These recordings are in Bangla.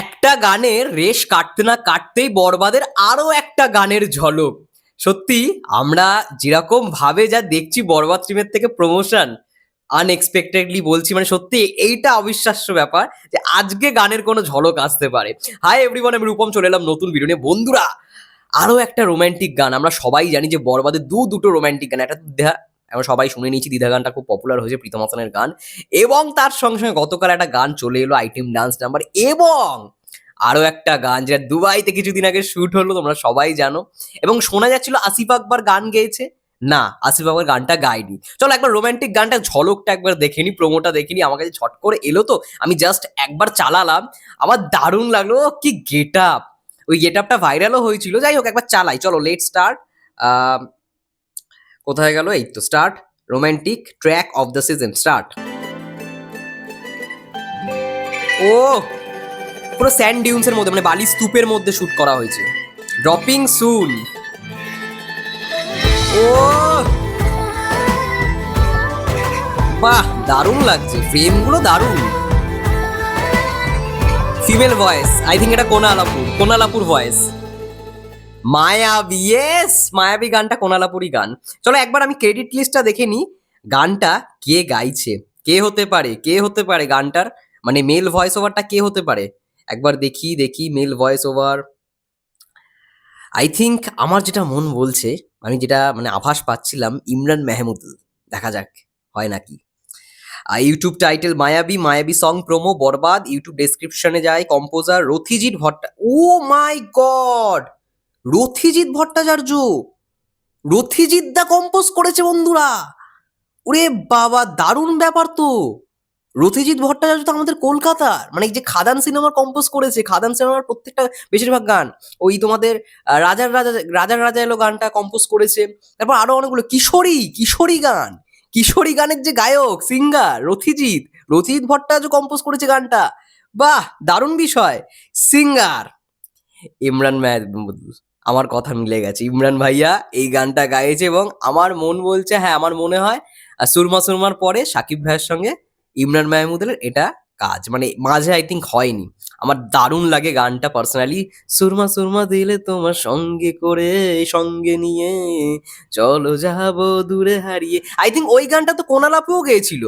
একটা গানের রেশ কাটতে না কাটতেই বরবাদের আরও একটা গানের ঝলক। সত্যি, আমরা যেরকম ভাবে যা দেখছি বরবাদ টিমের থেকে প্রমোশন আনএক্সপেক্টেডলি বলছি মানে সত্যি এইটা অবিশ্বাস্য ব্যাপার যে আজকে গানের কোনো ঝলক আসতে পারে। হাই এভরিওয়ান আমি রূপম, চলে এলাম নতুন ভিডিও নিয়ে। বন্ধুরা, আরও একটা রোমান্টিক গান, আমরা সবাই জানি যে বরবাদের দু দুটো রোমান্টিক গান, একটা আমরা সবাই শুনে নিয়েছি দ্বিধা গানটা খুব পপুলার হয়েছে, প্রীতম হাসানের গান। এবং তার সঙ্গে সঙ্গে গতকাল একটা গান চলে এলো আইটেম ডান্স নাম্বার এবং আরও একটা গান যেটা দুবাইতে কিছুদিন আগে শ্যুট হলো, তোমরা সবাই জানো। এবং শোনা যাচ্ছিল আসিফ আকবর গান গেয়েছে। না, আসিফ আকবর গানটা গাইনি। চলো একবার রোমান্টিক গানটা, ঝলকটা একবার দেখে নি প্রোমোটা দেখে নি, আমার কাছে ছট করে এলো তো। আমি জাস্ট একবার চালালাম, আমার দারুণ লাগল কি গেট আপ ওই গেট আপটা ভাইরালও হয়েছিল, যাই হোক একবার চালাই। চলো লেট স্টার্ট কোথায় গেল? এই তো start romantic track of the season start ও, পুরো স্যান্ড ডিউন্সের মধ্যে মানে বালি স্তূপের মধ্যে শুট করা হয়েছে। ড্রপিং সুন ও! বাহ, দারুণ লাগছে ফ্রেমগুলো দারুণ। ফিমেল ভয়েস আই থিঙ্ক এটা কোনালাপুর কোনালাপুর ভয়েস মায়াবী ইয়েস মায়াবী গানটা কোনালাপুরি গান। চলো একবার আমি ক্রেডিট লিস্টটা দেখে নিই। গানটা কে গাইছে? কে হতে পারে? কে হতে পারে গানটার? মানে মেল ভয়েস ওভারটা কে হতে পারে? একবার দেখি দেখি male voice over I think আমার যেটা মন বলছে, আমি যেটা মানে আভাস পাচ্ছিলাম, ইমরান মেহমুদুল দেখা যাক, হয় নাকি? ইউটিউব টাইটেল মায়াবী মায়াবী সং প্রোমো বরবাদ। ইউটিউব ডেসক্রিপশনে যায় composer Rathijit Bhatta oh my god Rathijit Bhattacharya. Rathijit da compose করেছে বন্ধুরা। ওরে বাবা, দারুণ ব্যাপার তো। রথিজিৎ ভট্টাচার্য তো আমাদের কলকাতার। মানে যে খাদান সিনেমার কম্পোজ করেছে, খাদান সিনেমার প্রত্যেকটা বেশিরভাগ গান। ওই তোমাদের রাজার রাজা রাজার রাজা এলো গানটা কম্পোজ করেছে। তারপর আরও অনেকগুলো, কিশোরী কিশোরী গান। কিশোরী গানের যে গায়ক সিঙ্গার রথিজিৎ রথিজিৎ ভট্টাচার্য কম্পোজ করেছে গানটা। বাহ, দারুণ বিষয়। সিঙ্গার ইমরান মাহমুদুল আমার কথা মিলে গেছে। ইমরান ভাইয়া এই গানটা গাইছে এবং আমার মন বলছে হ্যাঁ আমার মনে হয়। সুরমা সুরমার পরে সাকিব ভাইয়ের সঙ্গে ইমরান মাহমুদের এটা কাজ। মানে মাঝে আই থিঙ্ক হয়নি। আমার দারুণ লাগে গানটা পার্সোনালি সুরমা সুরমা দিলে তোমার সঙ্গে করে, সঙ্গে নিয়ে চলো যাব দূরে হারিয়ে। আই থিঙ্ক ওই গানটা তো কোনালাপেও গেয়েছিল।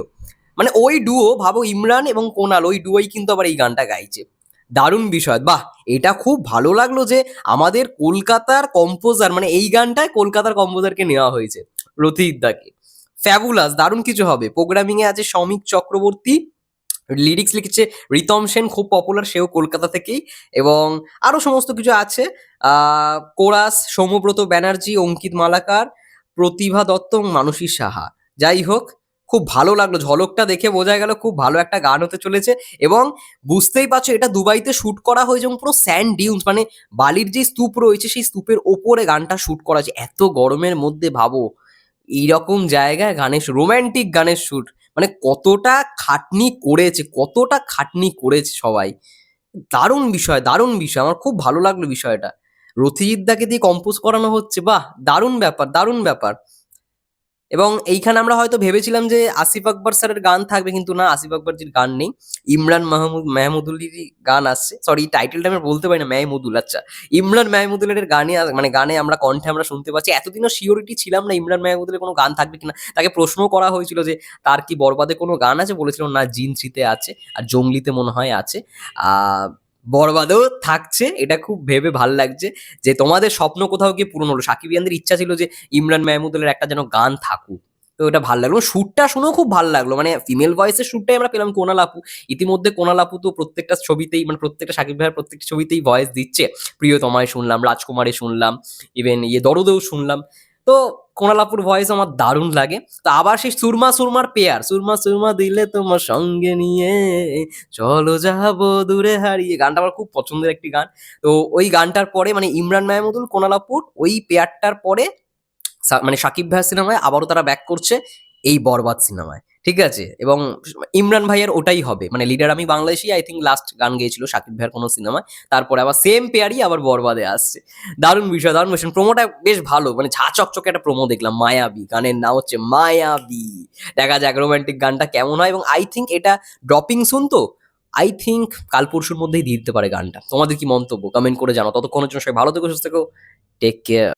মানে ওই ডুও ভাবো ইমরান এবং কোনাল, ওই ডুয়োই কিন্তু আবার এই গানটা গাইছে। দারুণ বিষয়। বাহ! এটা খুব ভালো লাগল যে আমাদের কলকাতার কম্পোজার মানে এই গানটায় কলকাতার কম্পোজারকে নেওয়া হয়েছে রথিদাকে ফ্যাবুলাস দারুণ কিছু হবে। প্রোগ্রামিং এ আছে সৌমিক চক্রবর্তী লিরিক্স লিখেছে রিতম সেন খুব পপুলার সেও কলকাতা থেকেই। এবং আরও সমস্ত কিছু আছে। কোরাস সৌম্যব্রত ব্যানার্জি অঙ্কিত মালাকার প্রতিভা দত্ত মানসী সাহা যাই হোক খুব ভালো লাগল। ঝলকটা দেখে বোঝা গেল খুব ভালো একটা গান হতে চলেছে এবং বুঝতেই পারছ এটা দুবাইতে শুট করা হয়েছে এবং পুরো স্যান্ড ডিউন্স মানে বালির যে স্তূপ রয়েছে সেই স্তূপের ওপরে গানটা শুট করা হয়েছে। এত গরমের মধ্যে ভাবো, এইরকম জায়গায় গানের রোম্যান্টিক গানের শুট মানে কতটা খাটনি করেছে, কতটা খাটনি করেছে সবাই। দারুণ বিষয় দারুণ বিষয়, আমার খুব ভালো লাগল বিষয়টা। রথিজিৎদাকে দিয়ে কম্পোজ করানো হচ্ছে, বাহ, দারুণ ব্যাপার দারুণ ব্যাপার। এবং এইখানে আমরা হয়তো ভেবেছিলাম যে আসিফ আকবর স্যারের গান থাকবে, কিন্তু না, আসিফ আকবরজির গান নেই। ইমরান মাহমুদ মেহমুদুলেরই গান আসছে সরি টাইটেলটা আমি বলতে পারি না, মেহমুদুল। আচ্ছা ইমরান মেহমুদুলের গানে মানে গানে আমরা কণ্ঠে আমরা শুনতে পাচ্ছি। এতদিনও শিওরিটি ছিলাম না ইমরান মেহমুদুলের কোনো গান থাকবে কিনা। তাকে প্রশ্ন করা হয়েছিল যে তার কি বরবাদে কোনো গান আছে? বলেছিল, না জিন থ্রিতে আছে, আর জঙ্গলিতে মনে হয় আছে। বরবাদেও থাকছে, এটা খুব ভেবে ভালো লাগছে যে তোমাদের স্বপ্ন কোথাও গিয়ে পূরণ হলো। সাকিব ইয়ানদের ইচ্ছা ছিল যে ইমরান মেহমুদুলের একটা যেন গান থাকুক। তো এটা ভালো লাগল। শ্যুটটা শুনেও খুব ভালো লাগল। মানে ফিমেল ভয়েসের শ্যুটটাই আমরা পেলাম কোনাল আপু। ইতিমধ্যে কোনাল আপু তো প্রত্যেকটা ছবিতেই মানে প্রত্যেকটা সাকিব ভাইয়ের প্রত্যেকটা ছবিতেই ভয়েস দিচ্ছে। প্রিয়তমায় শুনলাম, রাজকুমারে শুনলাম ইভেন ইয়ে দরদেও শুনলাম। তো কোনালাপুর ভয়েস আমার দারুণ লাগে। তো আবার সেই সুরমা সুরমার পেয়ার সুরমা সুরমা দিলে তোমার সঙ্গে নিয়ে চলো যাব দূরে হারিয়ে। গানটা আমার খুব পছন্দের একটি গান। তো ওই গানটার পরে মানে ইমরান মাহমুদুল কোনালাপুর, ওই পেয়ারটার পরে মানে সাকিব ভাইয়া সিনেমায় আবারও তারা ব্যাক করছে। এই বরবাদ সিনেমায়, ঠিক আছে? এবং ইমরান ভাইয়ের ওটাই হবে। মানে লিডার আমি বাংলাদেশি আই থিঙ্ক লাস্ট গান গেয়েছিল সাকিব ভাইয়ের কোনো সিনেমায়। তারপরে আবার সেম পেয়ারই আবার বরবাদে আসছে। দারুণ বিষয় দারুণ বিষয়। প্রোমোটা বেশ ভালো। মানে ঝা চকচকে একটা প্রোমো দেখলাম, মায়াবী। গানের নাম হচ্ছে মায়াবী। দেখা যাক রোমান্টিক গানটা কেমন হয়। এবং আই থিঙ্ক এটা ড্রপিং শুন তো? আই থিঙ্ক কাল পরশুর মধ্যেই দিয়ে দিতে পারে গানটা। তোমাদের কি মন্তব্য? কমেন্ট করে জানো ততক্ষণের জন্য সবাই ভালো থেকো, সুস্থ থেকো। Take care